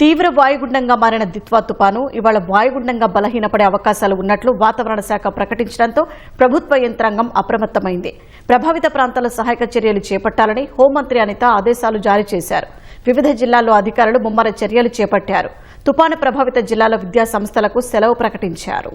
తీవ్ర వాయుగుండంగా మారిన దిత్వా తుపాను ఇవాళ వాయుగుండంగా బలహీనపడే అవకాశాలు ఉన్నట్లు వాతావరణ శాఖ ప్రకటించడంతో ప్రభుత్వ యంత్రాంగం అప్రమత్తమైంది. ప్రభావిత ప్రాంతాల సహాయక చర్యలు చేపట్టాలని హోంమంత్రి అనిత ఆదేశాలు జారీ చేశారు. వివిధ జిల్లాల్లో అధికారులు ముమ్మర చర్యలు చేపట్టారు. తుపాను ప్రభావిత జిల్లాల విద్యా సంస్థలకు సెలవు ప్రకటించారు.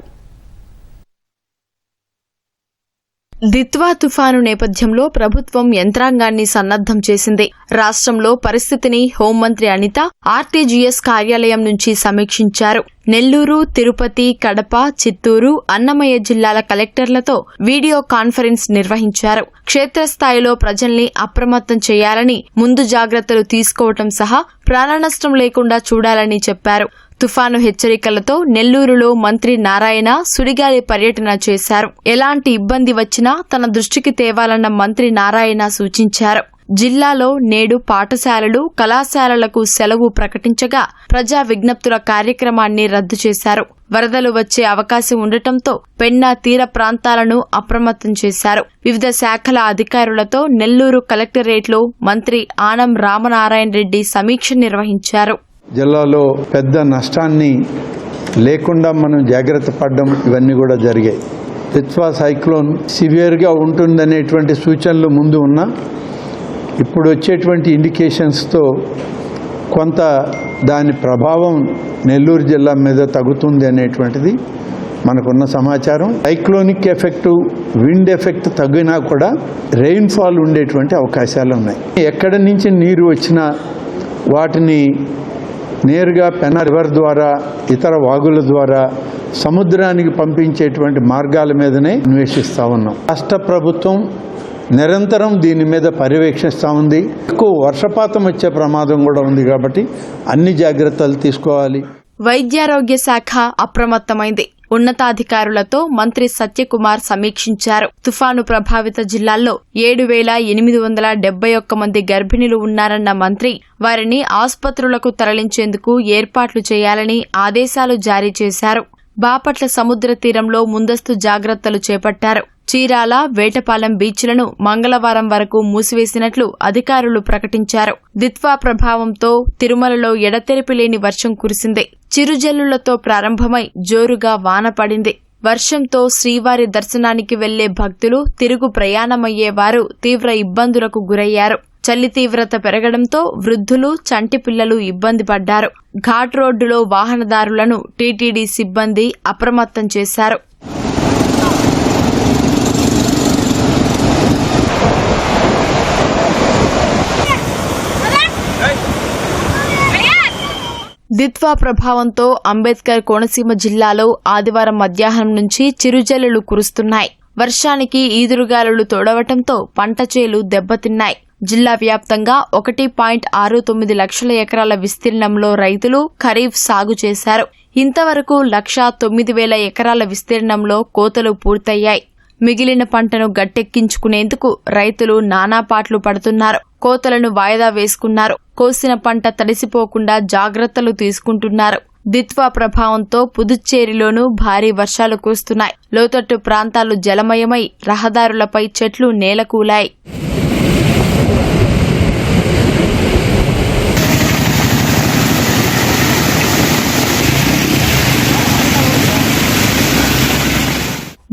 దిత్వా తుఫాను నేపథ్యంలో ప్రభుత్వం యంత్రాంగాన్ని సన్నద్ధం చేసింది. రాష్ట్రంలో పరిస్థితిని హోంమంత్రి అనిత ఆర్టీజీఎస్ కార్యాలయం నుంచి సమీక్షించారు. నెల్లూరు తిరుపతి కడప చిత్తూరు అన్నమయ్య జిల్లాల కలెక్టర్లతో వీడియో కాన్ఫరెన్స్ నిర్వహించారు. క్షేత్రస్థాయిలో ప్రజల్ని అప్రమత్తం చేయాలని ముందు జాగ్రత్తలు తీసుకోవటం సహా ప్రాణనష్టం లేకుండా చూడాలని చెప్పారు. తుఫాను హెచ్చరికలతో నెల్లూరులో మంత్రి నారాయణ సుడిగాలి పర్యటన చేశారు. ఎలాంటి ఇబ్బంది వచ్చినా తన దృష్టికి తేవాలన్న మంత్రి నారాయణ సూచించారు. జిల్లాలో నేడు పాఠశాలలు కళాశాలలకు సెలవు ప్రకటించగా ప్రజా విజ్ఞప్తుల కార్యక్రమాన్ని రద్దు చేశారు. వరదలు వచ్చే అవకాశం ఉండటంతో పెన్నా తీర ప్రాంతాలను అప్రమత్తం చేశారు. వివిధ శాఖల అధికారులతో నెల్లూరు కలెక్టరేట్లో మంత్రి ఆనం రామనారాయణ రెడ్డి సమీక్ష నిర్వహించారు. జిల్లాలో పెద్ద నష్టాన్ని లేకుండా మనం జాగ్రత్త పడడం ఇవన్నీ కూడా జరిగాయి. రిత్వా సైక్లోన్ సివియర్గా ఉంటుందనేటువంటి సూచనలు ముందు ఉన్నా ఇప్పుడు వచ్చేటువంటి ఇండికేషన్స్తో కొంత దాని ప్రభావం నెల్లూరు జిల్లా మీద తగ్గుతుంది అనేటువంటిది మనకున్న సమాచారం. సైక్లోనిక్ ఎఫెక్ట్ విండ్ ఎఫెక్ట్ తగ్గినా కూడా రెయిన్ఫాల్ ఉండేటువంటి అవకాశాలు ఉన్నాయి. ఎక్కడి నుంచి నీరు వచ్చినా వాటిని నేరుగా పెన రివర్ ద్వారా ఇతర వాగుల ద్వారా సముద్రానికి పంపించేటువంటి మార్గాల మీదనే అన్వేషిస్తూ ఉన్నాం. రాష్ట్ర ప్రభుత్వం నిరంతరం దీని మీద పర్యవేక్షిస్తూ ఉంది. ఎక్కువ వర్షపాతం వచ్చే ప్రమాదం కూడా ఉంది కాబట్టి అన్ని జాగ్రత్తలు తీసుకోవాలి. వైద్యారోగ్య శాఖ అప్రమత్తమైంది. ఉన్నతాధికారులతో మంత్రి సత్యకుమార్ సమీక్షించారు. తుఫాను ప్రభావిత జిల్లాల్లో ఏడు వేల ఎనిమిది వందల డెబ్బై ఒక్క మంది గర్భిణులు ఉన్నారన్న మంత్రి వారిని ఆసుపత్రులకు తరలించేందుకు ఏర్పాట్లు చేయాలని ఆదేశాలు జారీ చేశారు. బాపట్ల సముద్ర తీరంలో ముందస్తు జాగ్రత్తలు చేపట్టారు. చీరాల వేటపాలెం బీచ్లను మంగళవారం వరకు మూసివేసినట్లు అధికారులు ప్రకటించారు. దిత్వా ప్రభావంతో తిరుమలలో ఎడతెరిపి లేని వర్షం కురిసింది. చిరుజల్లులతో ప్రారంభమై జోరుగా వాన పడింది. వర్షంతో శ్రీవారి దర్శనానికి వెళ్ళే భక్తులు తిరుగు ప్రయాణమయ్యేవారు తీవ్ర ఇబ్బందులకు గురయ్యారు. చలి తీవ్రత పెరగడంతో వృద్ధులు చంటి పిల్లలు ఇబ్బంది పడ్డారు. ఘాట్ రోడ్డులో వాహనదారులను టీటీడీ సిబ్బంది అప్రమత్తం చేశారు. దిత్వా ప్రభావంతో అంబేద్కర్ కోనసీమ జిల్లాలో ఆదివారం మధ్యాహ్నం నుంచి చిరుజల్లులు కురుస్తున్నాయి. వర్షానికి ఈదురుగాలులు తోడవటంతో పంట చేలు దెబ్బతిన్నాయి. జిల్లా వ్యాప్తంగా ఒకటి పాయింట్ ఆరు తొమ్మిది లక్షల ఎకరాల విస్తీర్ణంలో రైతులు ఖరీఫ్ సాగు చేశారు. ఇంతవరకు లక్షా తొమ్మిది వేల ఎకరాల విస్తీర్ణంలో కోతలు పూర్తయ్యాయి. మిగిలిన పంటను గట్టెక్కించుకునేందుకు రైతులు నానాపాట్లు పడుతున్నారు. కోతలను వాయిదా వేసుకున్నారు. కోసిన పంట తడిసిపోకుండా జాగ్రత్తలు తీసుకుంటున్నారు. దిత్వా ప్రభావంతో పుదుచ్చేరిలోనూ భారీ వర్షాలు కురుస్తున్నాయి. లోతట్టు ప్రాంతాలు జలమయమై రహదారులపై చెట్లు నేలకూలాయి.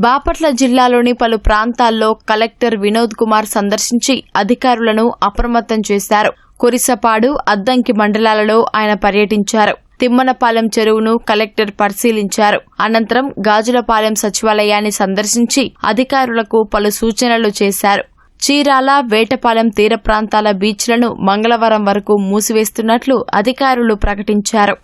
బాపట్ల జిల్లాలోని పలు ప్రాంతాల్లో కలెక్టర్ వినోద్ కుమార్ సందర్శించి అధికారులను అప్రమత్తం చేశారు. కురిసపాడు అద్దంకి మండలాలలో ఆయన పర్యటించారు. తిమ్మనపాలెం చెరువును కలెక్టర్ పరిశీలించారు. అనంతరం గాజులపాలెం సచివాలయాన్ని సందర్శించి అధికారులకు పలు సూచనలు చేశారు. చీరాల వేటపాలెం తీర ప్రాంతాల బీచ్లను మంగళవారం వరకు మూసివేస్తున్నట్లు అధికారులు ప్రకటించారు.